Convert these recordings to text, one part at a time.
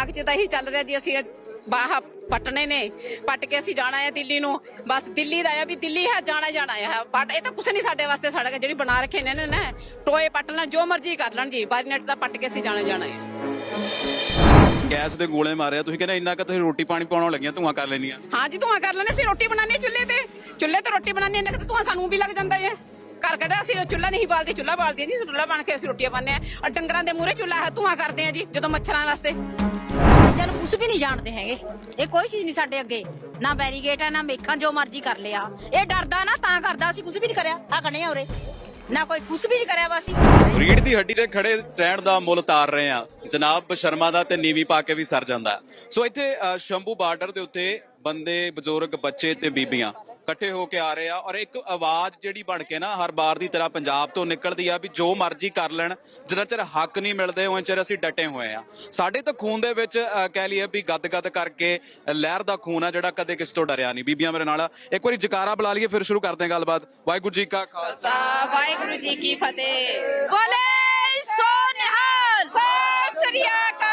ਦਿਮਾਗ 'ਚ ਤਾਂ ਇਹੀ ਚੱਲ ਰਿਹਾ ਜੀ ਅਸੀਂ ਬਾਹ ਪਟਨੇ ਨੇ ਪਟ ਕੇ ਅਸੀਂ ਜਾਣਾ ਹੈ ਦਿੱਲੀ ਨੂੰ। ਬਸ ਦਿੱਲੀ ਦਾ ਆ ਵੀ ਦਿੱਲੀ ਹੈ ਜਾਣਾ ਜਾਣਾ ਹੈ। ਬਟ ਇਹ ਤਾਂ ਕੁਛ ਨਹੀਂ ਸਾਡੇ ਵਾਸਤੇ ਸੜਕ ਜਿਹੜੀ ਬਣਾ ਰੱਖੇ ਨੇ ਨਾ ਟੋਏ ਪੱਟ ਲੈਣ ਜੋ ਮਰਜ਼ੀ ਕਰ ਲੈਣ ਜੀ। ਬਾਰੀਨੇਟ ਦਾ ਪੱਟ ਕੇ ਅਸੀਂ ਜਾਣਾ ਜਾਣਾ ਹੈ। ਗੈਸ ਦੇ ਗੋਲੇ ਮਾਰਿਆ ਤੁਸੀਂ ਕਹਿੰਦੇ ਇੰਨਾ ਕਿ ਤੁਸੀਂ ਰੋਟੀ ਪਾਣੀ ਪਾਉਣ ਲੱਗੀਆਂ ਧੂਆਂ ਕਰ ਲੈਣੀਆਂ ਹਾਂ ਜੀ ਧੂਆਂ ਕਰ ਲੈਣੇ ਅਸੀਂ ਰੋਟੀ ਬਣਾਉਣੀ ਚੁੱਲ੍ਹੇ ਤੇ। ਚੁੱਲ੍ਹੇ ਤੇ ਰੋਟੀ ਬਣਾਉਣੀ ਇੰਨਾ ਕਿ ਧੂਆਂ ਸਾਨੂੰ ਵੀ ਲੱਗ ਜਾਂਦਾ ਹੈ। ਘਰ ਕੱਢਾ ਅਸੀਂ ਚੁੱਲ੍ਹਾ ਨਹੀਂ ਬਾਲਦੇ ਚੁੱਲ੍ਹਾ ਬਾਲਦੇ ਜੀ ਚੁੱਲ੍ਹਾ ਬਣ ਕੇ ਅਸੀਂ ਰੋਟੀਆਂ ਪਾਉਂਦੇ ਹਾਂ। ਔਰ ਡੰਗਰਾਂ ਦੇ ਮੂਹਰੇ ਚੁੱਲ੍ਹਾ ਹੈ ਧੂਆਂ ਕਰਦੇ ਹਾਂ ਜੀ ਜਦੋਂ ਮੱਛਰਾਂ ਵਾਸਤੇ। ਚੀਜ਼ਾਂ ਨੂੰ ਕੁਝ ਵੀ ਨਹੀਂ ਜਾਣਦੇ ਹੈਗੇ। ਇਹ ਕੋਈ ਚੀਜ਼ ਨਹੀਂ ਸਾਡੇ ਅੱਗੇ। ਨਾ ਬੈਰੀਗੇਟ ਹੈ ਨਾ ਮੇਖਾਂ ਜੋ ਮਰਜ਼ੀ ਕਰ ਲਿਆ। ਇਹ ਡਰਦਾ ਨਾ ਤਾਂ ਕਰਦਾ। ਅਸੀਂ ਕੁਝ ਵੀ ਨਹੀਂ ਕਰਿਆ। ਆ ਗਣੇ ਆ ਉਰੇ। ਨਾ ਕੋਈ ਕੁਝ ਵੀ ਨਹੀਂ ਕਰਿਆ ਵਾ ਅਸੀਂ। ਰੀੜ ਦੀ ਹੱਡੀ ਤੇ ਖੜੇ ਰਹਿਣ ਦਾ ਮੁੱਲ ਤਾਰ ਰਹੇ ਆ। ਜਨਾਬ ਸ਼ਰਮਾ ਦਾ ਤੇ ਨੀਵੀ ਪਾ ਕੇ ਵੀ ਸਰ ਜਾਂਦਾ। ਸੋ ਇੱਥੇ ਅ, ਸ਼ੰਭੂ ਬਾਰਡਰ ਦੇ ਉੱਤੇ ਬੰਦੇ ਬਜ਼ੁਰਗ ਬੱਚੇ ਤੇ ਬੀਬੀਆਂ ਇਕੱਠੇ ਹੋ ਕੇ ਆ ਰਹੇ ਆ ਔਰ ਇੱਕ ਆਵਾਜ਼ ਜਿਹੜੀ ਬਣ ਕੇ ਨਾ ਹਰ ਬਾਰ ਦੀ ਤਰ੍ਹਾਂ ਪੰਜਾਬ ਤੋਂ ਨਿਕਲਦੀ ਆ ਵੀ ਜੋ ਮਰਜ਼ੀ ਕਰ ਲੈਣ ਜਿੰਨਾ ਚਿਰ ਹੱਕ ਨਹੀਂ ਮਿਲਦੇ ਉਹਨਾਂ ਚਿਰ ਅਸੀਂ ਡਟੇ ਹੋਏ ਆ। ਸਾਡੇ ਤਾਂ ਖੂਨ ਦੇ ਵਿੱਚ ਅ, ਕਹਿ ਲਈਏ ਵੀ ਗੱਦ-ਗੱਦ ਕਰਕੇ ਲਹਿਰ ਦਾ ਖੂਨ ਆ ਜਿਹੜਾ ਕਦੇ ਕਿਸੇ ਤੋਂ ਡਰਿਆ ਨਹੀਂ। ਬੀਬੀਆਂ ਮੇਰੇ ਨਾਲ ਇੱਕ ਵਾਰੀ ਜਕਾਰਾ ਬੁਲਾ ਲਈਏ ਫਿਰ ਸ਼ੁਰੂ ਕਰਦੇ ਹਾਂ ਗੱਲਬਾਤ। ਵਾਹਿਗੁਰੂ ਜੀ ਕਾ ਖਾਲਸਾ ਵਾਹਿਗੁਰੂ ਜੀ ਕੀ ਫਤਿਹ। ਬੋਲੇ ਸੋ ਨਿਹਾਲ। ਸਤਿ ਸ੍ਰੀ ਅਕਾਲ।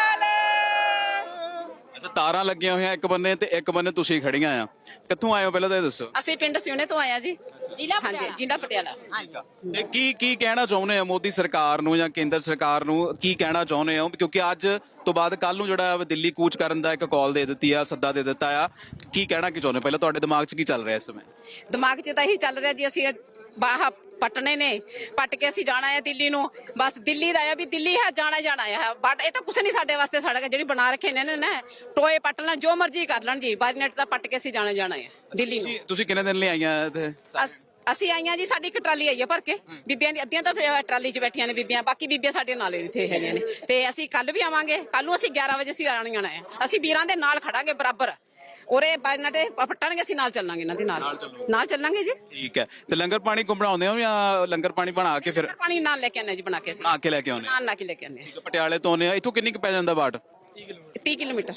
ਤਾਰਾਂ ਲੱਗੀਆਂ ਹੋਈਆਂ ਇੱਕ ਬੰਨੇ ਤੇ ਇੱਕ ਬੰਨੇ ਤੁਸੀਂ ਖੜੀਆਂ ਆ। ਕਿੱਥੋਂ ਆਏ ਹੋ ਪਹਿਲਾਂ ਤਾਂ ਇਹ ਦੱਸੋ। ਅਸੀਂ ਪਿੰਡ ਸਿਉਣੇ ਤੋਂ ਆਏ ਆ ਜੀ। ਜ਼ਿਲ੍ਹਾ ਹਾਂਜੀ। ਜ਼ਿਲ੍ਹਾ ਪਟਿਆਲਾ। ਹਾਂਜੀ ਤੇ ਕੀ ਕੀ ਕਹਿਣਾ ਚਾਹੁੰਦੇ ਆ ਮੋਦੀ ਸਰਕਾਰ ਨੂੰ ਜਾਂ ਕੇਂਦਰ ਸਰਕਾਰ ਨੂੰ? ਕੀ ਕਹਿਣਾ ਚਾਹੁੰਦੇ ਹੋ? ਕਿਉਂਕਿ ਅੱਜ ਤੋਂ ਬਾਅਦ ਕੱਲ ਨੂੰ ਜਿਹੜਾ ਦਿੱਲੀ ਕੂਚ ਕਰਨ ਦਾ ਇੱਕ ਕਾਲ ਦੇ ਦਿੱਤੀ ਆ ਸੱਦਾ ਦੇ ਦਿੱਤਾ ਆ। ਕੀ ਕਹਿਣਾ ਕੀ ਚਾਹੁੰਦੇ ਹੋ? ਪਹਿਲਾਂ ਤੁਹਾਡੇ ਦਿਮਾਗ 'ਚ ਕੀ ਚੱਲ ਰਿਹਾ ਇਸ ਸਮੇਂ? ਦਿਮਾਗ 'ਚ ਤਾਂ ਇਹੀ ਚੱਲ ਰਿਹਾ ਜੀ ਅਸੀਂ ਬਾਹ ਪਟਨੇ ਨੇ ਪਟ ਕੇ ਅਸੀਂ ਜਾਣਾ ਹੈ ਦਿੱਲੀ ਨੂੰ। ਬਸ ਦਿੱਲੀ ਦਾ ਆ ਵੀ ਦਿੱਲੀ ਹੈ ਜਾਣਾ ਹੀ ਜਾਣਾ ਹੈ। ਬਟ ਇਹ ਤਾਂ ਕੁਛ ਨਹੀਂ ਸਾਡੇ ਵਾਸਤੇ ਸੜਕ ਜਿਹੜੀ ਬਣਾ ਰੱਖੇ ਨੇ ਨਾ ਟੋਏ ਪੱਟ ਲੈਣ ਜੋ ਮਰਜ਼ੀ ਕਰ ਲੈਣ ਜੀ। ਬਾਰੀਨੇਟ ਦਾ ਪੱਟ ਕੇ ਅਸੀਂ ਜਾਣਾ ਹੀ ਜਾਣਾ ਹੈ ਦਿੱਲੀ ਨੂੰ। ਤੁਸੀਂ ਤੁਸੀਂ ਕਿੰਨੇ ਦਿਨ ਲਈ ਆਈਆਂ ਇੱਥੇ? ਅਸ- ਆਈਆਂ ਜੀ ਸਾਡੀ ਇੱਕ ਟਰਾਲੀ ਆਈ ਹੈ ਭਰ ਕੇ। ਬੀਬੀਆਂ ਦੀ ਅੱਧੀਆਂ ਤਾਂ ਫਿਰ ਟਰਾਲੀ 'ਚ ਬੈਠੀਆਂ ਨੇ ਬੀਬੀਆਂ ਬਾਕੀ ਬੀਬੀਆਂ ਸਾਡੇ ਨਾਲ ਹੀ ਇੱਥੇ ਹੈਗੀਆਂ ਨੇ। ਤੇ ਅਸੀਂ ਕੱਲ ਵੀ ਆਵਾਂਗੇ। ਕੱਲ ਨੂੰ ਅਸੀਂ 11 ਵਜੇ ਅਸੀਂ ਆਣੀਆਂ ਨੇ। ਅਸੀਂ ਵੀਰਾਂ ਦੇ ਨਾਲ ਖੜਾਂਗੇ ਬਰਾਬਰ। ਉਰੇ ਬਾਜਨਾਟੇ ਪਟਣਗੇ ਅਸੀਂ ਨਾਲ ਚੱਲਾਂਗੇ ਇਹਨਾਂ ਦੇ ਨਾਲ। ਨਾਲ ਚੱਲਾਂਗੇ। ਜੀ। ਠੀਕ ਹੈ। ਤੇ ਲੰਗਰ ਪਾਣੀ ਕੋ ਬਣਾਉਂਦੇ ਹੋ ਜਾਂ ਲੰਗਰ ਪਾਣੀ ਬਣਾ ਕੇ ਫਿਰ ਪਾਣੀ ਨਾਲ ਲੈ ਕੇ ਆਨੇ ਜੀ ਬਣਾ ਕੇ ਅਸੀਂ। ਬਣਾ ਕੇ ਲੈ ਕੇ ਆਉਂਦੇ ਹੋ। ਨਾਲ ਨਾ ਕੇ ਲੈ ਕੇ ਆਨੇ ਠੀਕ ਹੈ, ਪਟਿਆਲੇ ਤੋਂ ਆਉਂਦੇ ਆ ਇੱਥੋਂ ਕਿੰਨੀ ਕੁ ਪੈ ਜਾਂਦਾ ਬਾਟ 30 ਕਿਲੋਮੀਟਰ।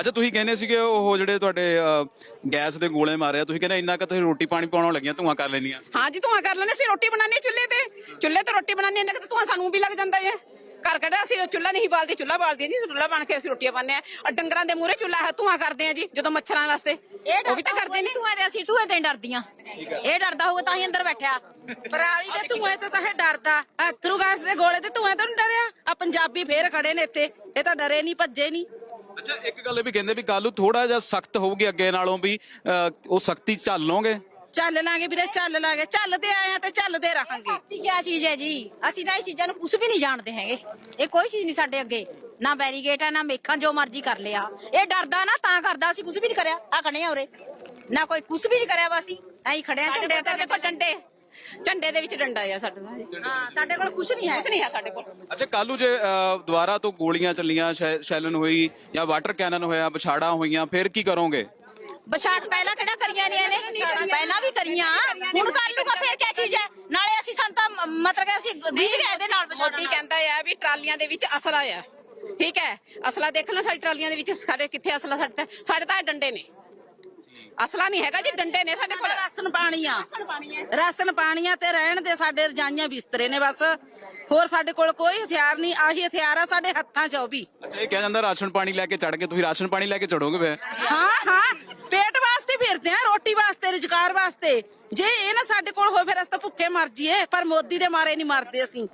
ਅੱਛਾ ਤੁਸੀਂ ਕਹਿੰਦੇ ਸੀਗੇ ਉਹ ਜਿਹੜੇ ਤੁਹਾਡੇ ਗੈਸ ਦੇ ਗੋਲੇ ਮਾਰੇ ਆ ਤੁਸੀਂ ਕਹਿੰਦੇ ਇੰਨਾ ਕਿ ਤੁਸੀਂ ਰੋਟੀ ਪਾਣੀ ਪਾਉਣ ਲੱਗੀਆਂ ਧੂਆਂ ਕਰ ਲੈਣੀਆਂ ਹਾਂ ਜੀ ਧੂਆਂ ਕਰ ਲੈਣੇ ਅਸੀਂ ਰੋਟੀ ਬਣਾਉਣੀ ਚੁੱਲ੍ਹੇ ਤੇ। ਚੁੱਲ੍ਹੇ ਤੇ ਰੋਟੀ ਬਣਾਉਣੀ ਇੰਨਾ ਕਿ ਧੂਆਂ ਸਾਨੂੰ ਵੀ ਲੱਗ ਜਾਂਦਾ ਹੈ ਘਰ ਕੱਢਾ ਅਸੀਂ ਚੁੱਲ੍ਹਾ ਨਹੀਂ ਬਾਲਦੇ ਚੁੱਲ੍ਹਾ ਬਾਲਦੇ ਜੀ ਚੁੱਲ੍ਹਾ ਬਣ ਕੇ ਅਸੀਂ ਰੋਟੀਆਂ ਪਾਉਂਦੇ ਔਰ ਡੰਗਰਾਂ ਦੇ ਮੂਹਰੇ ਚੁੱਲ੍ਹਾ ਹੈ ਧੂਆਂ ਕਰਦੇ ਹਾਂ ਜੀ ਜਦੋਂ ਮੱਛਰਾਂ ਵਾਸਤੇ। ਇਹ ਉਹ ਵੀ ਤਾਂ ਕਰਦੇ ਨੇ। ਤੂੰ ਤੇ ਅਸੀਂ ਤੂੰ ਤੇ ਡਰਦੀਆਂ। ਇਹ ਡਰਦਾ ਹੋਊਗਾ ਤਾਂ ਹੀ ਅੰਦਰ ਬੈਠਿਆ। ਪਰਾਲੀ ਦੇ ਧੂਏ ਤੋਂ ਤਾਂ ਇਹ ਡਰਦਾ। ਅਥਰੂ ਗੈਸ ਦੇ ਗੋਲੇ ਤੇ ਧੂਏ ਤੋਂ ਨੀ ਡਰਿਆ। ਆ ਪੰਜਾਬੀ ਫੇਰ ਖੜੇ ਨੇ ਇੱਥੇ। ਇਹ ਤਾਂ ਡਰੇ ਨਹੀਂ ਭੱਜੇ ਨਹੀਂ ਅੱਛਾ ਇੱਕ ਗੱਲ ਇਹ ਵੀ ਕਹਿੰਦੇ ਵੀ ਕੱਲ ਨੂੰ ਥੋੜਾ ਜਿਹਾ ਸਖਤ ਹੋਊਗੀ ਅੱਗੇ ਨਾਲੋਂ ਵੀ ਉਹ ਸਖਤੀ ਚੱਲ ਲਓਗੇ? ਚੱਲ ਲਾਂਗੇ ਵੀਰੇ ਚੱਲ ਲਾਂਗੇ। ਚੱਲਦੇ ਆਏ ਆ ਤੇ ਚੱਲਦੇ ਰਹਾਂਗੇ। ਸਖਤੀ ਕੀ ਚੀਜ਼ ਹੈ ਜੀ? ਅਸੀਂ ਤਾਂ ਇਹ ਚੀਜ਼ਾਂ ਨੂੰ ਕੁਝ ਵੀ ਨਹੀਂ ਜਾਣਦੇ ਹੈਗੇ। ਇਹ ਕੋਈ ਚੀਜ਼ ਨਹੀਂ ਸਾਡੇ ਅੱਗੇ। ਨਾ ਬੈਰੀਗੇਟ ਹੈ ਨਾ ਮੇਖਾਂ ਜੋ ਮਰਜ਼ੀ ਕਰ ਲਿਆ। ਇਹ ਡਰਦਾ ਨਾ ਤਾਂ ਕਰਦਾ। ਅਸੀਂ ਕੁਝ ਵੀ ਨਹੀਂ ਕਰਿਆ। ਆ ਗਣੇ ਆ ਉਰੇ। ਨਾ ਕੋਈ ਕੁਝ ਵੀ ਨਹੀਂ ਕਰਿਆ ਵਾ ਅਸੀਂ। ਐਂ ਖੜੇ ਆ ਝੰਡੇ ਤਾਂ ਦੇਖੋ ਡੰਡੇ। ਝੰਡੇ ਦੇ ਵਿੱਚ ਡੰਡਾ ਆ ਸਾਡੇ ਦਾ ਕੁਛ ਹਾਂ ਸਾਡੇ ਕੋਲ ਕੁਝ ਨਹੀਂ ਹੈ। ਨਹੀਂ ਹੈ ਸਾਡੇ ਕੋਲ। ਅੱਛਾ ਕੱਲ ਜੇ ਅ, ਦੁਬਾਰਾ ਤੋਂ ਗੋਲੀਆਂ ਚੱਲੀਆਂ ਸ਼ੈ- ਸ਼ੈਲਨ ਹੋਈ ਜਾਂ ਵਾਟਰ ਕੈਨਨ ਹੋਇਆ ਵਿਛਾੜਾ ਹੋਈਆਂ ਫਿਰ ਕੀ ਕਰੋਗੇ? ਬਛਾਟ ਪਹਿਲਾਂ ਕਿਹੜਾ ਕਰੀਆਂ ਨੇ ਇਹਨੇ? ਪਹਿਲਾਂ ਵੀ ਕਰੀਆਂ। ਹੁਣ ਕਰ ਲੂਗਾ ਫਿਰ ਕੀ ਚੀਜ਼ ਹੈ? ਨਾਲੇ ਅਸੀਂ ਸੰਤਾ ਮਤਲਬ ਕਿ ਅਸੀਂ ਬੀਜ ਗਏ ਇਹਦੇ ਨਾਲ ਬਛਾਟ ਮੋਦੀ ਕਹਿੰਦਾ ਆ ਵੀ ਟਰਾਲੀਆਂ ਦੇ ਵਿੱਚ ਅਸਲਾ ਆ। ਠੀਕ ਹੈ? ਅਸਲਾ ਦੇਖ ਲੈ ਸਾਡੀ ਟਰਾਲੀਆਂ ਦੇ ਵਿੱਚ ਸਾਡੇ ਕਿੱਥੇ ਅਸਲਾ ਸਾਡੇ ਤਾਂ ਸਾਡੇ ਤਾਂ ਇਹ ਡੰਡੇ ਨੇ। ਅਸਲਾ ਨਹੀਂ ਹੈਗਾ ਜੀ ਡੰਡੇ ਨੇ ਸਾਡੇ ਕੋਲ। ਰਾਸ਼ਨ ਪਾਣੀ ਆ ਰਾਸ਼ਨ ਪਾਣੀ ਹੈ ਰਾਸ਼ਨ ਪਾਣੀਆਂ ਤੇ ਰਹਿਣ ਦੇ ਸਾਡੇ ਰਜਾਈਆਂ ਬਿਸਤਰੇ ਨੇ ਬਸ। ਹੋਰ ਸਾਡੇ ਕੋਲ ਕੋਈ ਹਥਿਆਰ ਨਹੀਂ ਆਹੀ ਹਥਿਆਰ ਆ ਸਾਡੇ ਹੱਥਾਂ 'ਚ ਉਹ ਵੀ। ਅੱਛਾ ਇਹ ਕਿਹਾ ਜਾਂਦਾ ਰਾਸ਼ਨ ਪਾਣੀ ਲੈ ਕੇ ਚੜ ਕੇ ਤੁਸੀਂ ਰਾਸ਼ਨ ਪਾਣੀ ਲੈ ਕੇ ਚੜੋਗੇ ਫਿਰ? ਹਾਂ ਹਾਂ ਪੇਟ ਵਾਸਤੇ ਫਿਰਦੇ ਆ ਰੋਟੀ ਵਾਸਤੇ ਰੁਜ਼ਗਾਰ ਵਾਸਤੇ। ਜੇ ਇਹ ਨਾ ਸਾਡੇ ਕੋਲ ਹੋਵੇ ਫਿਰ ਅਸੀਂ ਤਾਂ ਭੁੱਖੇ ਮਰ ਜੀਏ ਪਰ ਮੋਦੀ ਦੇ ਮਾਰੇ ਨਹੀਂ ਮਰਦੇ ਅਸੀਂ।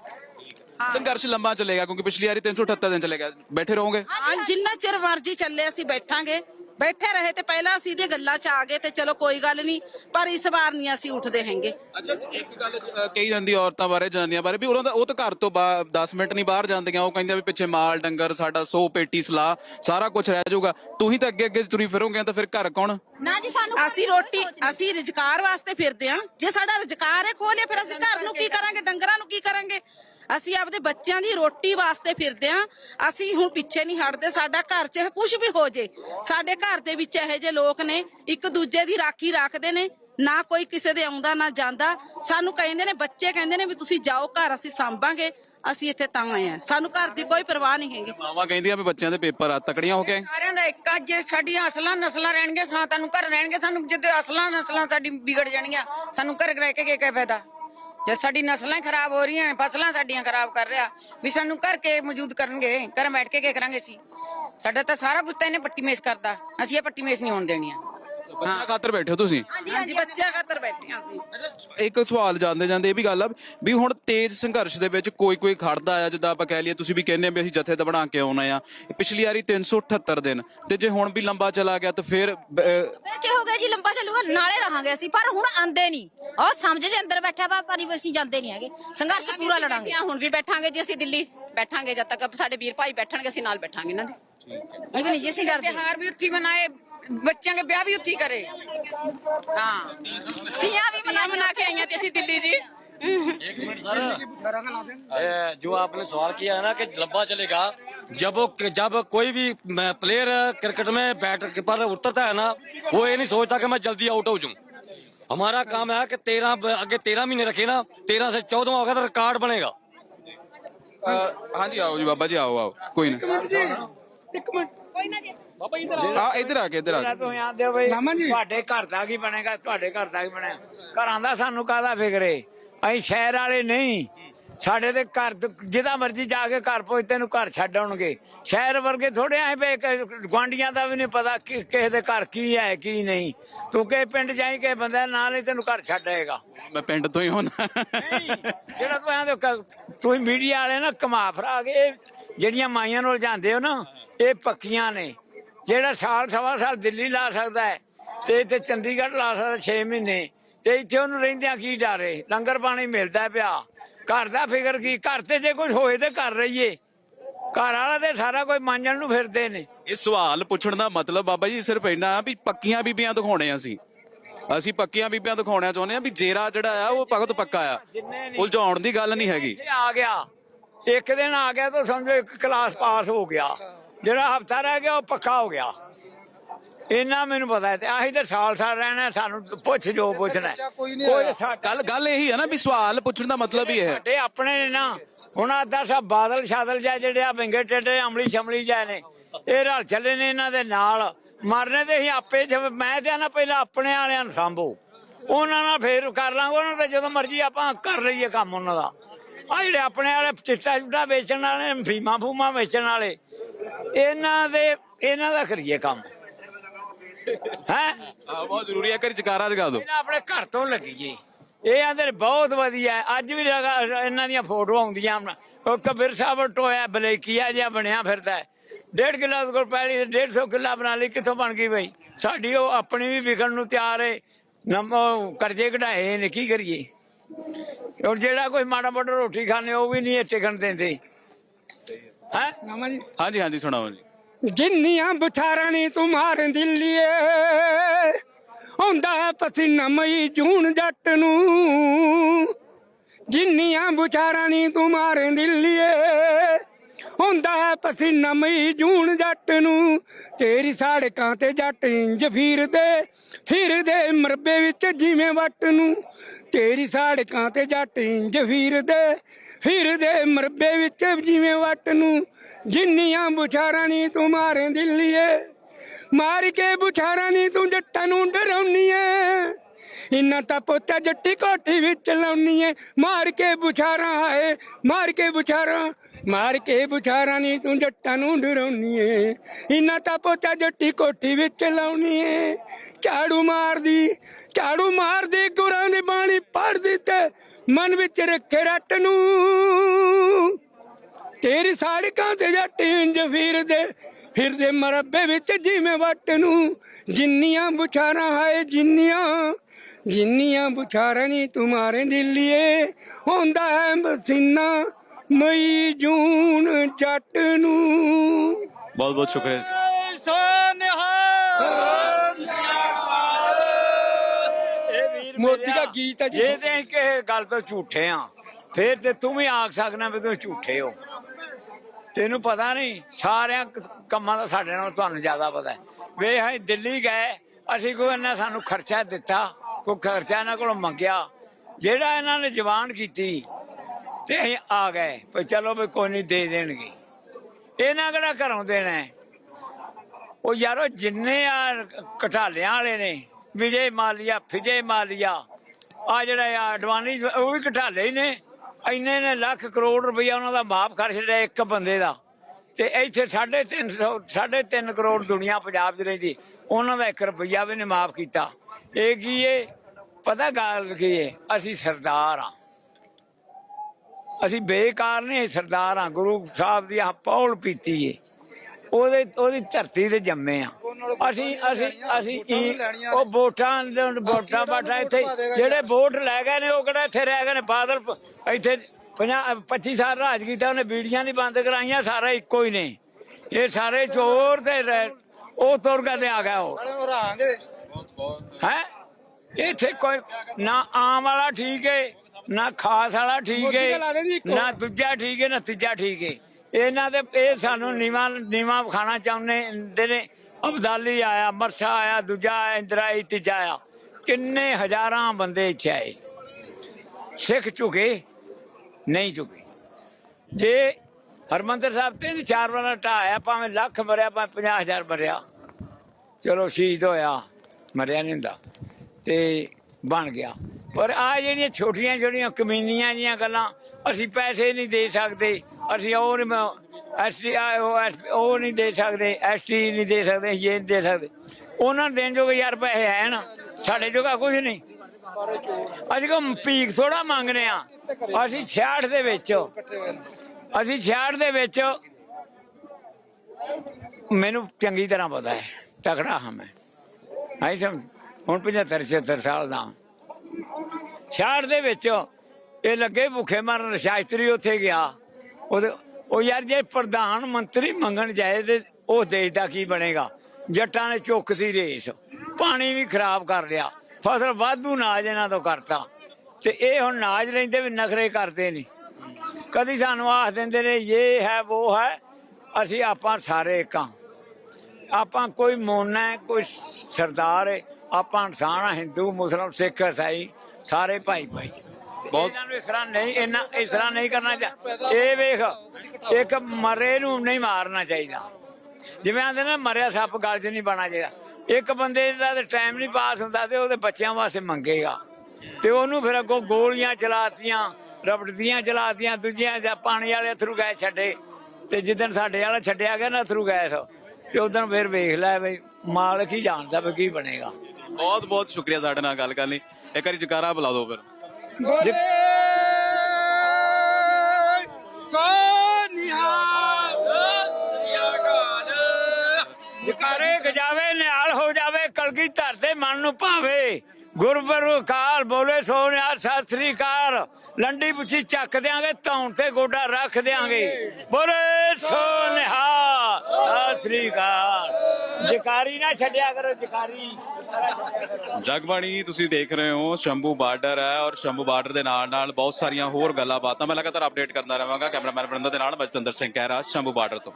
ਸੰਘਰਸ਼ ਲੰਬਾ ਚੱਲੇਗਾ ਕਿਉਂਕਿ ਪਿਛਲੀ ਵਾਰੀ 378 ਦਿਨ ਚੱਲੇਗਾ। ਬੈਠੇ ਰਹੋਗੇ? ਹਾਂ ਜਿੰਨਾ ਚਿਰ ਮਰਜ਼ੀ ਚੱਲੇ ਅਸੀਂ ਬੈਠਾਂਗੇ। ਬੈਠੇ ਰਹੇ ਤੇ ਪਹਿਲਾਂ ਅਸੀਂ ਇਹਦੀਆਂ ਗੱਲਾਂ 'ਚ ਆ ਗਏ ਤੇ ਚਲੋ ਕੋਈ ਗੱਲ ਨਹੀਂ ਪਰ ਇਸ ਵਾਰ ਨਹੀਂ ਅਸੀਂ ਉੱਠਦੇ ਹੈਗੇ। ਅੱਛਾ ਇੱਕ ਗੱਲ ਅ, ਕਹੀ ਜਾਂਦੀ ਔਰਤਾਂ ਬਾਰੇ ਜਨਾਨੀਆਂ ਬਾਰੇ ਵੀ ਉਹਨਾਂ ਦਾ ਉਹ ਤਾਂ ਘਰ ਤੋਂ 10 ਮਿੰਟ ਨਹੀਂ ਬਾਹਰ ਜਾਂਦੀਆਂ ਉਹ ਕਹਿੰਦੇ ਵੀ ਪਿੱਛੇ ਮਾਲ ਡੰਗਰ ਸਾਡਾ 100 ਪੇਟੀ ਸਲਾ ਸਾਰਾ ਕੁਝ ਰਹਿ ਜਾਊਗਾ। ਤੁਸੀਂ ਤਾਂ ਅੱਗੇ ਅੱਗੇ ਤੁਰੀ ਫਿਰੋਗੇ ਤਾਂ ਫਿਰ ਘਰ ਕੌਣ? ਨਾ ਜੀ ਸਾਨੂੰ ਅਸੀਂ ਰੋਟੀ ਅਸੀਂ ਰੁਜ਼ਗਾਰ ਵਾਸਤੇ ਫਿਰਦੇ ਆਂ ਜੇ ਸਾਡਾ ਰੁਜ਼ਗਾਰ ਹੈ ਖੋਲੇ ਫਿਰ ਅਸੀਂ ਘਰ ਨੂੰ ਕੀ ਕਰਾਂਗੇ ਡੰਗਰਾਂ ਨੂੰ ਕੀ ਕਰਾਂਗੇ? ਅਸੀਂ ਆਪਦੇ ਬੱਚਿਆਂ ਦੀ ਰੋਟੀ ਵਾਸਤੇ ਫਿਰਦੇ ਆਂ ਅਸੀਂ ਹੁਣ ਪਿੱਛੇ ਨਹੀਂ ਹਟਦੇ। ਸਾਡਾ ਘਰ 'ਚ ਕੁਝ ਵੀ ਹੋ ਜੇ ਸਾਡੇ ਘਰ ਦੇ ਵਿੱਚ ਇਹੋ ਜਿਹੇ ਲੋਕ ਨੇ ਇੱਕ ਦੂਜੇ ਦੀ ਰਾਖੀ ਰੱਖਦੇ ਨੇ ਨਾ ਕੋਈ ਕਿਸੇ ਦੇ ਆਉਂਦਾ ਨਾ ਜਾਂਦਾ। ਸਾਨੂੰ ਕਹਿੰਦੇ ਨੇ ਬੱਚੇ ਕਹਿੰਦੇ ਨੇ ਵੀ ਤੁਸੀਂ ਜਾਓ ਘਰ ਅਸੀਂ ਸੰਭਾਂਗੇ ਅਸੀਂ ਇੱਥੇ ਤਾਂ ਆਏ ਆਂ ਸਾਨੂੰ ਘਰ ਦੀ ਕੋਈ ਪਰਵਾਹ ਨਹੀਂ ਹੈਗੀ। ਮਾਵਾਂ ਕਹਿੰਦੀਆਂ ਵੀ ਬੱਚਿਆਂ ਦੇ ਪੇਪਰ ਆ ਤਕੜੀਆਂ ਹੋ ਕੇ? ਸਾਰਿਆਂ ਦਾ ਇੱਕ ਆ ਜੇ ਸਾਡੀਆਂ ਅਸਲਾਂ ਨਸਲਾਂ ਰਹਿਣਗੇ ਸਾਂ ਤੁਹਾਨੂੰ ਘਰ ਰਹਿਣਗੇ ਸਾਨੂੰ ਜਦ ਅਸਲਾਂ ਨਸਲਾਂ ਸਾਡੀ ਵਿਗੜ ਜਾਣਗੀਆਂ ਸਾਨੂੰ ਘਰ ਰਹਿ ਕੇ ਕੀ ਕੀ ਫਾਇਦਾ? ਜੇ ਸਾਡੀ ਨਸਲਾਂ ਹੀ ਖਰਾਬ ਹੋ ਰਹੀਆਂ ਨੇ, ਫਸਲਾਂ ਸਾਡੀਆਂ ਖਰਾਬ ਕਰ ਰਿਹਾ, ਵੀ ਸਾਨੂੰ ਘਰ ਕੇ ਮੌਜੂਦ ਕਰਨਗੇ, ਘਰ ਬੈਠ ਕੇ ਕੀ ਕਰਾਂਗੇ ਅਸੀਂ? ਸਾਡਾ ਤਾਂ ਸਾਰਾ ਕੁਝ ਤਾਂ ਇਹਨੇ ਪੱਟੀ ਮੇਸ ਕਰਦਾ ਅਸੀਂ ਇਹ ਪੱਟੀ ਮੇਸ ਨਹੀਂ ਹੋਣ ਦੇਣੀਆਂ। ਬੱਚਾ ਖਾਤਰ ਬੈਠੇ ਹੋ ਤੁਸੀਂ? ਹਾਂਜੀ ਬੱਚਿਆਂ ਖਾਤਰ ਬੈਠੇ ਹਾਂ ਅਸੀਂ। ਇੱਕ ਸਵਾਲ ਜਾਂਦੇ ਜਾਂਦੇ ਇਹ ਵੀ ਗੱਲ ਆ ਵੀ ਹੁਣ ਤੇਜ਼ ਸੰਘਰਸ਼ ਦੇ ਵਿੱਚ ਕੋਈ ਕੋਈ ਖੜਦਾ ਆ ਜਿੱਦਾਂ ਆਪਾਂ ਕਹਿ ਲਈਏ ਤੁਸੀਂ ਵੀ ਕਹਿੰਦੇ ਆ ਵੀ ਅਸੀਂ ਜਥੇ ਤਾਂ ਬਣਾ ਕੇ ਆਉਣਾ ਆ। ਪਿਛਲੀ ਵਾਰੀ 378 ਦਿਨ ਤੇ ਜੇ ਹੁਣ ਵੀ ਲੰਬਾ ਚਲਾ ਗਿਆ ਤਾਂ ਫਿਰ ਅਹ ਫਿਰ ਕੀ ਹੋ ਗਿਆ ਜੀ? ਲੰਬਾ ਚੱਲੂਗਾ ਨਾਲੇ ਰਹਾਂਗੇ ਅਸੀਂ ਪਰ ਹੁਣ ਆਂਦੇ ਨਹੀਂ। ਉਹ ਸਮਝ ਜੇ ਅੰਦਰ ਬੈਠਾ ਵਾ ਪਰ ਅਸੀਂ ਜਾਂਦੇ ਨਹੀਂ ਹੈਗੇ। ਸੰਘਰਸ਼ ਪੂਰਾ ਲੜਾਂਗੇ। ਹੁਣ ਵੀ ਬੈਠਾਂਗੇ ਜੀ ਅਸੀਂ ਦਿੱਲੀ ਬੈਠਾਂਗੇ ਜਦ ਤੱਕ ਸਾਡੇ ਵੀਰ ਭਾਈ ਬੈਠਣਗੇ ਅਸੀਂ ਨਾਲ ਬੈਠਾਂਗੇ ਇਹਨਾਂ ਦੇ। ਇਹ ਵੀ ਨਹੀਂ ਜੀ ਅਸੀਂ ਡਰਦੇ। ਤਿਉਹਾਰ ਵੀ ਉੱਥੇ ਮਨਾਏ ਬੱਚਿਆਂ ਦੇ ਵਿਆਹ ਵੀ ਉੱਥੇ ਹੀ ਕਰੇ ਹਾਂ ਤੀਆਂ ਵੀ ਮਨਾ ਮਨਾ ਕੇ ਆਈਆਂ ਤੇ ਅਸੀਂ ਦਿੱਲੀ ਜੀ ए, जो आपने सवाल किया है ना कि लंबा चलेगा जब वो जब कोई भी प्लेयर क्रिकेट में बैट पर उतरता है ना वो ये नहीं सोचता कि मैं जल्दी आउट हो जाऊं हमारा काम है कि तेरह आगे तेरह महीने रखे ना तेरह से चौदह होगा तो रिकॉर्ड बनेगा ਅਹ ਹਾਂਜੀ ਆਓ ਜੀ ਬਾਬਾ ਜੀ ਆਓ ਆਓ ਕੋਈ ਨਾ ਆ ਇੱਧਰ ਆ ਕੇ ਇੱਧਰ ਆ ਕੇ। ਤੁਸੀਂ ਆਂਦੇ ਹੋ ਬਈ ਤੁਹਾਡੇ ਘਰ ਦਾ ਕੀ ਬਣੇਗਾ ਤੁਹਾਡੇ ਘਰ ਦਾ ਕੀ ਬਣਿਆ ਘਰਾਂ ਦਾ ਸਾਨੂੰ ਕਾਹਦਾ ਫਿਕਰ ਏ? ਅਸੀਂ ਸ਼ਹਿਰ ਵਾਲੇ ਨਹੀਂ। ਸਾਡੇ ਤੇ ਘਰ ਜਿਹਦਾ ਮਰਜ਼ੀ ਜਾ ਕੇ ਘਰ ਪਹੁੰਚ ਤੈਨੂੰ ਘਰ ਛੱਡ ਆਉਣਗੇ। ਸ਼ਹਿਰ ਵਰਗੇ ਥੋੜੇ ਆਏ ਬੇ ਗਵਾਂਡੀਆਂ ਦਾ ਵੀ ਨਹੀਂ ਪਤਾ ਕਿ ਕਿਸੇ ਦੇ ਘਰ ਕੀ ਹੈ ਕੀ ਨਹੀਂ। ਤੂੰ ਕਿ ਪਿੰਡ ਜਾਈ ਕੇ ਬੰਦਾ ਨਾਲ ਹੀ ਤੈਨੂੰ ਘਰ ਛੱਡ ਆਏਗਾ। ਮੈਂ ਪਿੰਡ ਤੋਂ ਹੀ ਹੁਣ। ਜਿਹੜਾ ਤੂੰ ਆਂਦੇ ਤੂੰ ਮੀਡੀਆ ਵਾਲੇ ਨਾ ਕਮਾ ਫਰਾ ਕੇ ਇਹ ਜਿਹੜੀਆਂ ਮਾਈਆਂ ਨੂੰ ਜਾਂਦੇ ਹੋ ਨਾ ਇਹ ਪੱਕੀਆਂ ਨੇ। ਜਿਹੜਾ ਸਾਲ ਸਵਾ ਸਾਲ ਦਿੱਲੀ ਲਾ ਸਕਦਾ ਹੈ ਤੇ ਇੱਥੇ ਚੰਡੀਗੜ੍ਹ ਲਾ ਸਕਦਾ 6 ਮਹੀਨੇ ਤੇ ਇੱਥੇ ਉਹਨੂੰ ਰਹਿੰਦਿਆਂ ਕੀ ਡਰੇ ਲੰਗਰ ਪਾਣੀ ਮਿਲਦਾ ਪਿਆ। ਘਰ ਦਾ ਫਿਕਰ ਕੀ? ਘਰ ਤੇ ਜੇ ਕੁਝ ਹੋਏ ਤੇ ਕਰ ਰਹੀਏ। ਘਰ ਵਾਲਾ ਤੇ ਸਾਰਾ ਕੋਈ ਮੰਨਣ ਨੂੰ ਫਿਰਦੇ ਨੇ। ਇਹ ਸਵਾਲ ਪੁੱਛਣ ਦਾ ਮਤਲਬ ਬਾਬਾ ਜੀ ਸਿਰਫ ਇੰਨਾ ਵੀ ਪੱਕੀਆਂ ਬੀਬੀਆਂ ਦਿਖਾਉਣੇ ਆ ਅਸੀਂ। ਅਸੀਂ ਪੱਕੀਆਂ ਬੀਬੀਆਂ ਦਿਖਾਉਣਾ ਚਾਹੁੰਦੇ ਆ ਵੀ ਜੇਰਾ ਜਿਹੜਾ ਆ ਉਹ ਪੱਕ ਪੱਕਾ ਆ। ਉਲਝਾਉਣ ਦੀ ਗੱਲ ਨਹੀਂ ਹੈਗੀ। ਆ ਗਿਆ ਇੱਕ ਦਿਨ ਆ ਗਿਆ ਤਾਂ ਸਮਝੋ ਇੱਕ ਕਲਾਸ ਪਾਸ ਹੋ ਗਿਆ। ਜਿਹੜਾ ਹਫਤਾ ਰਹਿ ਗਿਆ ਉਹ ਪੱਕਾ ਹੋ ਗਿਆ। ਇੰਨਾ ਮੈਨੂੰ ਪਤਾ ਹੈ ਤੇ ਆਹੀ ਤਾਂ ਸਾਲ ਸਾਲ ਰਹਿਣਾ ਸਾਨੂੰ ਪੁੱਛ ਜੋ ਪੁੱਛਣਾ ਹੈ। ਕੋਈ ਸਾਡਾ ਗੱਲ ਗੱਲ ਇਹੀ ਆ ਨਾ ਵੀ ਸਵਾਲ ਪੁੱਛਣ ਦਾ ਮਤਲਬ ਹੀ ਇਹ ਹੈ। ਸਾਡੇ ਆਪਣੇ ਨੇ ਨਾ ਹੁਣ ਆਦਾ ਸਭ ਬਾਦਲ ਸ਼ਾਦਲ ਜਾ ਜਿਹੜੇ ਆ ਵਿੰਗੇ ਟੇਡੇ ਅਮਲੀ ਸ਼ਮਲੀ ਜਾ ਨੇ ਇਹ ਰਲ ਚੱਲੇ ਨੇ ਇਹਨਾਂ ਦੇ ਨਾਲ। ਮਰਨੇ ਤੇ ਅਸੀਂ ਆਪੇ ਜਦ ਮੈਂ ਤੇ ਨਾ ਪਹਿਲਾਂ ਆਪਣੇ ਵਾਲਿਆਂ ਨੂੰ ਸੰਭੋ। ਉਹਨਾਂ ਨਾਲ ਫੇਰ ਕਰ ਲਾਂਗੇ ਉਹਨਾਂ ਦਾ ਜਦੋਂ ਮਰਜ਼ੀ ਆਪਾਂ ਕਰ ਲਈਏ ਕੰਮ ਉਹਨਾਂ ਦਾ। ਆ ਜਿਹੜੇ ਆਪਣੇ ਵਾਲੇ ਚਿੱਟਾ ਚੁੱਟਾ ਵੇਚਣ ਵਾਲੇ ਫੀਮਾ ਫੂਮਾ ਵੇਚਣ ਵਾਲੇ ਇਹਨਾਂ ਦੇ ਇਹਨਾਂ ਦਾ ਕਰੀਏ ਕੰਮ। ਹੈ? ਆਹ, ਬਹੁਤ ਜ਼ਰੂਰੀ ਹੈ ਕਿ ਜਕਾਰਾ ਜਗਾ ਦਿਓ। ਇਹਨਾਂ ਆਪਣੇ ਘਰ ਤੋਂ ਲੱਗੀ ਜੀ ਇਹ ਆਂਦੇ ਬਹੁਤ ਵਧੀਆ ਹੈ। ਅੱਜ ਵੀ ਲਗਾ ਇਹਨਾਂ ਦੀਆਂ ਫੋਟੋ ਆਉਂਦੀਆਂ ਹਨ। ਉਹ ਕਬੀਰ ਸਾਹਿਬ ਟੋਇਆ ਬਲੇਕੀਆ ਜਿਹਾ ਬਣਿਆ ਫਿਰਦਾ ਹੈ। ਡੇਢ ਕਿੱਲਾ ਕੋਲ ਪਹਿਲੀ 150 ਕਿੱਲਾ ਬਣਾ ਲਈ ਕਿੱਥੋਂ ਬਣ ਗਈ ਬਈ? ਸਾਡੀ ਉਹ ਆਪਣੀ ਵੀ ਵਿਕਣ ਨੂੰ ਤਿਆਰ ਹੈ ਨਮ ਉਹ ਕਰਜ਼ੇ ਕਢਾਏ ਨੇ ਕੀ ਕਰੀਏ? ਔਰ ਜਿਹੜਾ ਕੋਈ ਮਾੜਾ ਮੋਟਾ ਰੋਟੀ ਖਾਣੇ ਉਹ ਵੀ ਨਹੀਂ ਇੱਥੇ ਖਣ ਦਿੰਦੇ। ਹੈ? ਹਾਂਜੀ ਹਾਂਜੀ ਸੁਣਾਓ ਜੀ। ਜਿੰਨੀਆਂ ਬੁਛਾਰਾਂ ਨੇ ਤੁਮਾਰੇ ਦਿੱਲੀਏ ਹੁੰਦਾ ਪਸੀਨਾ ਮਈ ਜੂਨ ਜੱਟ ਨੂੰ। ਜਿੰਨੀਆਂ ਬੁਛਾਰਾਂ ਨੇ ਤੁਮਾਰੇ ਦਿੱਲੀਏ ਹੁੰਦਾ ਹੈ ਪਸੀਨਾ ਮਈ ਜੂਨ ਜੱਟ ਨੂੰ। ਤੇਰੀ ਸਾੜਕਾਂ ਤੇ ਜੱਟ ਇੰਜ ਫਿਰਦੇ ਫਿਰਦੇ ਮਰਬੇ ਵਿੱਚ ਜਿਵੇਂ ਵੱਟ ਨੂੰ। ਤੇਰੀ ਸਾੜਕਾਂ ਤੇ ਜੱਟ ਇੰਜ ਫਿਰਦੇ ਫਿਰਦੇ ਮਰਬੇ ਵਿੱਚ ਜਿਵੇਂ ਵੱਟ ਨੂੰ। ਜਿੰਨੀਆਂ ਬੁਛਾਰਾਂ ਨੀ ਤੂੰ ਮਾਰੇ ਦਿੱਲੀਏ, ਮਾਰ ਕੇ ਬੁਛਾਰਾਂ ਨੀ ਤੂੰ ਜੱਟਾਂ ਨੂੰ ਡਰਾਉਣੀ ਐ ਇੰਨਾ ਤਾਂ ਪੋਤਾ ਜੱਟੀ ਕੋਠੀ ਵਿੱਚ ਲਾਉਣੀ ਐ ਮਾਰ ਕੇ ਬੁਛਾਰਾਂ ਆਏ, ਮਾਰ ਕੇ ਬੁਛਾਰਾਂ, ਮਾਰ ਕੇ ਬੁਛਾਰਾਂ ਨੀ ਤੂੰ ਜੱਟਾਂ ਨੂੰ ਡਰਾਉਣੀ ਐ ਇੰਨਾ ਤਾਂ ਪੋਤਾ ਜੱਟੀ ਕੋਠੀ ਵਿੱਚ ਲਾਉਣੀ ਐ ਝਾੜੂ ਮਾਰਦੀ ਝਾੜੂ ਮਾਰਦੀ, ਗੁਰਾਂ ਦੀ ਬਾਣੀ ਪੜਦੀ ਤੇ ਮਨ ਵਿੱਚ ਰੱਖੇ ਰੱਟ ਨੂੰ। ਤੇਰੀ ਸੜਕਾਂ ਤੇ ਜੱਟ ਇੰਜ ਫਿਰਦੇ ਫਿਰਦੇ ਮਰਬੇ ਵਿੱਚ ਜਿਵੇਂ ਵੱਟ ਨੂੰ। ਜਿੰਨੀਆਂ ਬੁਛਾਰਾਂ ਹਾਏ ਜਿੰਨੀਆਂ ਜਿੰਨੀਆਂ ਬੁਛਾਰਾਂ ਨੀ ਤੁਮਾਰੇ ਦਿੱਲੀਏ ਹੁੰਦਾ ਹੈ ਪਸੀਨਾ ਮਈ ਜੂਨ ਜੱਟ ਨੂੰ। ਬਹੁਤ ਬਹੁਤ ਸ਼ੁਕਰੀਆ ਜੀ। ਇਹ ਵੀਰ ਮੋਦੀ ਦਾ ਗੀਤ ਹੈ ਜੀ। ਜੇ ਤੇ ਕਿਸੇ ਗੱਲ ਤੋਂ ਝੂਠੇ ਆ ਫੇਰ ਤੇ ਤੂੰ ਵੀ ਆਖ ਸਕਣਾ ਵੀ ਤੂੰ ਝੂਠੇ ਹੋ। ਤੈਨੂੰ ਪਤਾ ਨਹੀਂ ਸਾਰਿਆਂ ਕ- ਕੰਮਾਂ ਦਾ ਸਾਡੇ ਨਾਲ ਤੁਹਾਨੂੰ ਜ਼ਿਆਦਾ ਪਤਾ ਹੈ। ਵੇ ਅਸੀਂ ਦਿੱਲੀ ਗਏ ਅਸੀਂ ਕੋਈ ਇਹਨਾਂ ਸਾਨੂੰ ਖਰਚਾ ਦਿੱਤਾ ਕੋਈ ਖਰਚਾ ਇਹਨਾਂ ਕੋਲੋਂ ਮੰਗਿਆ। ਜਿਹੜਾ ਇਹਨਾਂ ਨੇ ਜ਼ਬਾਨ ਕੀਤੀ ਤੇ ਅਸੀਂ ਆ ਗਏ। ਵੀ ਚਲੋ ਵੀ ਕੋਈ ਨਹੀਂ ਦੇ ਦੇਣਗੇ। ਇਹਨਾਂ ਕਿਹੜਾ ਘਰੋਂ ਦੇਣਾ ਉਹ ਯਾਰੋ ਜਿੰਨੇ ਆ ਘਟਾਲਿਆਂ ਵਾਲੇ ਨੇ, ਵਿਜੇ ਮਾਲੀਆ, ਫਿਜੇ ਮਾਲੀਆ, ਆ ਜਿਹੜਾ ਆ ਅਡਵਾਨੀ, ਉਹ ਵੀ ਘਟਾਲੇ ਹੀ ਨੇ। ਇੰਨੇ ਨੇ ਲੱਖ ਕਰੋੜ ਰੁਪਈਆ ਉਹਨਾਂ ਦਾ ਮਾਫ ਕਰ ਛੱਡਿਆ ਇੱਕ ਬੰਦੇ ਦਾ। ਤੇ ਇੱਥੇ 3.5 3.5 ਕਰੋੜ ਦੁਨੀਆ ਪੰਜਾਬ 'ਚ ਰਹਿੰਦੀ। ਉਹਨਾਂ ਦਾ 1 ਰੁਪਈਆ ਵੀ ਨਹੀਂ ਮਾਫ ਕੀਤਾ। ਇਹ ਕੀ ਏ? ਪਤਾ ਗੱਲ ਕੀ ਏ? ਅਸੀਂ ਸਰਦਾਰ ਆ। ਅਸੀਂ ਬੇਕਾਰ ਨਹੀਂ ਸਰਦਾਰ ਆ। ਗੁਰੂ ਸਾਹਿਬ ਦੀ ਆ ਪੌਲ ਪੀਤੀ ਏ। ਉਹਦੇ ਉਹਦੀ ਧਰਤੀ ਤੇ ਜੰਮੇ ਆ। ਅਸੀਂ ਅਸੀਂ ਅਸੀਂ ਉਹ ਵੋਟਾਂ ਵੋਟਾਂ ਬਾਟਾਂ ਇੱਥੇ ਜਿਹੜੇ ਵੋਟ ਲੈ ਗਏ ਨੇ ਉਹ ਕਿਹੜਾ ਇੱਥੇ ਰਹਿ ਗਏ ਨੇ? ਬਾਦਲ ਇੱਥੇ 50 25 ਸਾਲ ਰਾਜ ਕੀਤਾ ਉਹਨੇ ਬੀੜੀਆਂ ਨਹੀਂ ਬੰਦ ਕਰਾਈਆਂ ਸਾਰਾ ਇੱਕੋ ਹੀ ਨੇ। ਇਹ ਸਾਰੇ ਚੋਰ ਤੇ ਰਹਿ- ਉਹ ਤੁਰ ਕੇ ਤੇ ਆ ਗਿਆ ਉਹ। ਹੈ? ਇੱਥੇ ਕੋਈ ਨਾ ਆਮ ਵਾਲਾ ਠੀਕ ਹੈ ਨਾ ਖਾਸ ਵਾਲਾ ਠੀਕ ਮੋਦੀ ਦਾ ਲਾ ਦੇ ਜੀ ਹੈ ਇੱਕੋ। ਨਾ ਦੂਜਾ ਠੀਕ ਹੈ ਨਾ ਤੀਜਾ ਠੀਕ ਹੈ ਇਹਨਾਂ ਦੇ ਇਹ ਸਾਨੂੰ ਨੀਵਾ ਨੀਵਾ ਖਾਣਾ ਚਾਹੁੰਦੇ ਨੇ ਅਬਦਾਲੀ ਆਇਆ ਮਰਸਾ ਆਇਆ ਦੂਜਾ ਆਇਆ ਇੰਦਰਾਈ ਤੀਜਾ ਆਇਆ। ਕਿੰਨੇ ਹਜ਼ਾਰਾਂ ਬੰਦੇ ਇੱਥੇ ਆਏ। ਸਿੱਖ ਝੁਕੇ। ਨਹੀਂ ਚੁੱਕੀ। ਜੇ ਹਰਮੰਦਰ ਸਾਹਿਬ ਤਿੰਨ ਚਾਰ ਵਾਰ ਢਾਇਆ ਭਾਵੇਂ ਲੱਖ ਮਰਿਆ, ਭਾਵੇਂ 50000 ਮਰਿਆ, ਚਲੋ ਸ਼ਹੀਦ ਹੋਇਆ, ਮਰਿਆ ਨਹੀਂ ਹੁੰਦਾ ਤੇ ਬਣ ਗਿਆ। ਪਰ ਆ ਜਿਹੜੀਆਂ ਛੋਟੀਆਂ ਛੋਟੀਆਂ ਕਮੀਨੀਆਂ ਜੀਆਂ ਗੱਲਾਂ, ਅਸੀਂ ਪੈਸੇ ਨਹੀਂ ਦੇ ਸਕਦੇ, ਅਸੀਂ ਉਹ ਨਹੀਂ ਐਸਟੀ ਉਹ ਨਹੀਂ ਦੇ ਸਕਦੇ ਐਸਟੀ ਨਹੀਂ ਦੇ ਸਕਦੇ ਇਹ ਨਹੀਂ ਦੇ ਸਕਦੇ। ਉਹਨਾਂ ਨੂੰ ਦੇਣ ਜੋਗੇ ਯਾਰ ਪੈਸੇ ਹੈ ਨਾ, ਸਾਡੇ ਜੋਗਾ ਕੁਝ ਨਹੀਂ। ਅਸੀਂ ਕੋ ਭੀਖ ਥੋੜਾ ਮੰਗਨੇ ਆ ਅਸੀਂ 66 ਦੇ ਵਿੱਚ। ਅਸੀਂ 66 ਦੇ ਵਿੱਚ। ਮੈਨੂੰ ਚੰਗੀ ਤਰ੍ਹਾਂ ਪਤਾ ਹੈ। ਤਕੜਾ ਹਾਂ ਮੈਂ। ਆਈ ਸਮਝ? ਹੁਣ 75 76 ਸਾਲ ਦਾ ਛਾੜ ਦੇ ਵਿੱਚ ਇਹ ਲੱਗੇ ਭੁੱਖੇ ਮਰਨ ਸ਼ਾਸਤਰੀ ਉੱਥੇ ਗਿਆ। ਉਹਦੇ ਉਹ ਯਾਰ ਜੇ ਪ੍ਰਧਾਨ ਮੰਤਰੀ ਮੰਗਣ ਜਾਏ ਤੇ ਉਹ ਦੇਸ਼ ਦਾ ਕੀ ਬਣੇਗਾ? ਜੱਟਾਂ ਨੇ ਚੁੱਕਦੀ ਰੇਸ। ਪਾਣੀ ਵੀ ਖਰਾਬ ਕਰ ਲਿਆ। ਫਸਲ ਵਾਧੂ ਨਾਜ ਇਹਨਾਂ ਤੋਂ ਕਰਤਾ। ਤੇ ਇਹ ਹੁਣ ਨਾਜ ਲੈਂਦੇ ਵੀ ਨਖਰੇ ਕਰਦੇ ਨਹੀਂ ਕਦੀ ਸਾਨੂੰ ਆਖ ਦਿੰਦੇ ਨੇ ਇਹ ਹੈ ਉਹ ਹੈ ਅਸੀਂ ਆਪਾਂ ਸਾਰੇ ਇੱਕ ਆਪਾਂ ਕੋਈ ਮੋਨਾ ਹੈ ਕੋਈ ਸਰਦਾਰ ਹੈ ਆਪਾਂ ਇਨਸਾਨ ਆ ਹਿੰਦੂ ਮੁਸਲਮਾਨ ਸਿੱਖ ਈਸਾਈ ਸਾਰੇ ਭਾਈ ਭਾਈ। ਬਹੁਤ- ਇਹਨਾਂ ਨੂੰ ਇਸ ਤਰ੍ਹਾਂ ਨਹੀਂ ਇਹਨਾਂ ਇਸ ਤਰ੍ਹਾਂ ਨਹੀਂ ਕਰਨਾ ਚਾਹੀਦਾ ਇਹ ਵੇਖ ਇੱਕ ਮਰੇ ਨੂੰ ਨਹੀਂ ਮਾਰਨਾ ਚਾਹੀਦਾ। ਜਿਵੇਂ ਆਂਦੇ ਨਾ ਮਰਿਆ ਸੱਪ ਗਲ 'ਚ ਨਹੀਂ ਪਾਣਾ ਚਾਹੀਦਾ। ਇੱਕ ਬੰਦੇ ਦਾ ਤੇ ਟਾਈਮ ਨਹੀਂ ਪਾਸ ਹੁੰਦਾ ਤੇ ਉਹਦੇ ਬੱਚਿਆਂ ਵਾਸਤੇ ਮੰਗੇਗਾ। ਤੇ ਉਹਨੂੰ ਫਿਰ ਅੱਗੋਂ ਗੋਲੀਆਂ ਚਲਾਤੀਆਂ ਰਬੜ ਦੀਆਂ ਚਲਾਤੀਆਂ ਦੂਜੀਆਂ ਜਾਂ ਪਾਣੀ ਵਾਲੇ ਥਰੂ ਗਏ ਛੱਡੇ। ਤੇ ਜਿੱਦਣ ਸਾਡੇ ਵਾਲਾ ਛੱਡਿਆ ਗਿਆ ਨਾ ਥਰੂ ਗੈਸ ਤੇ ਉਦੋਂ ਫਿਰ ਵੇਖ ਲੈ ਬਈ ਮਾਲਕ ਹੀ ਜਾਣਦਾ ਵੀ ਕੀ ਬਣੇਗਾ। ਬਹੁਤ ਬਹੁਤ ਸ਼ੁਕਰੀਆ ਸਾਡੇ ਨਾਲ ਗੱਲ ਕਰਨ। ਲਈ ਇੱਕ ਵਾਰੀ ਜਕਾਰਾ ਬੁਲਾ ਦਿਓ ਫਿਰ ਸੋ ਨਿਹਾਲ ਜਕਾਰੇ ਗਜਾਵੇ। ਜਾਵੇ ਕਲਗੀ ਮਨ ਨੂੰ ਭਾਵੇ। ਗੁਰਬਰੂ ਕਾਲ ਬੋਲੇ ਸੋ ਸਤਿ ਸ੍ਰੀ ਅਕਾਲ। ਲੰਡੀ ਪੁੱਛੀ ਚੱਕ ਦਿਆਂਗੇ, ਧੌਣ ਤੇ ਗੋਡਾ ਰੱਖ ਦਿਆਂਗੇ। ਬੋਲੇ ਸੋ ਸਤਿ ਸ੍ਰੀ ਅਕਾਲ। ਜਕਾਰੀ ਨਾ ਛੱਡਿਆ ਕਰੋ, ਜਕਾਰੀ। ਜਗਬਾਣੀ, ਤੁਸੀਂ ਦੇਖ ਰਹੇ ਹੋ, ਸ਼ੰਭੂ ਬਾਰਡਰ ਹੈ ਔਰ ਸ਼ੰਭੂ ਬਾਰਡਰ ਦੇ ਨਾਲ ਨਾਲ ਬਹੁਤ ਸਾਰੀਆਂ ਹੋਰ ਗੱਲਾਂ ਬਾਤਾਂ। ਮੈਂ ਲਗਾਤਾਰ ਅਪਡੇਟ ਕਰਦਾ ਰਹਾਂਗਾ, ਕੈਮਰਾਮੈਨ ਬਰਿੰਦਰ ਦੇ ਨਾਲ ਮਜਤਿੰਦਰ ਸਿੰਘ ਕਹਿਰਾ ਸ਼ੰਭੂ ਬਾਰਡਰ ਤੋਂ।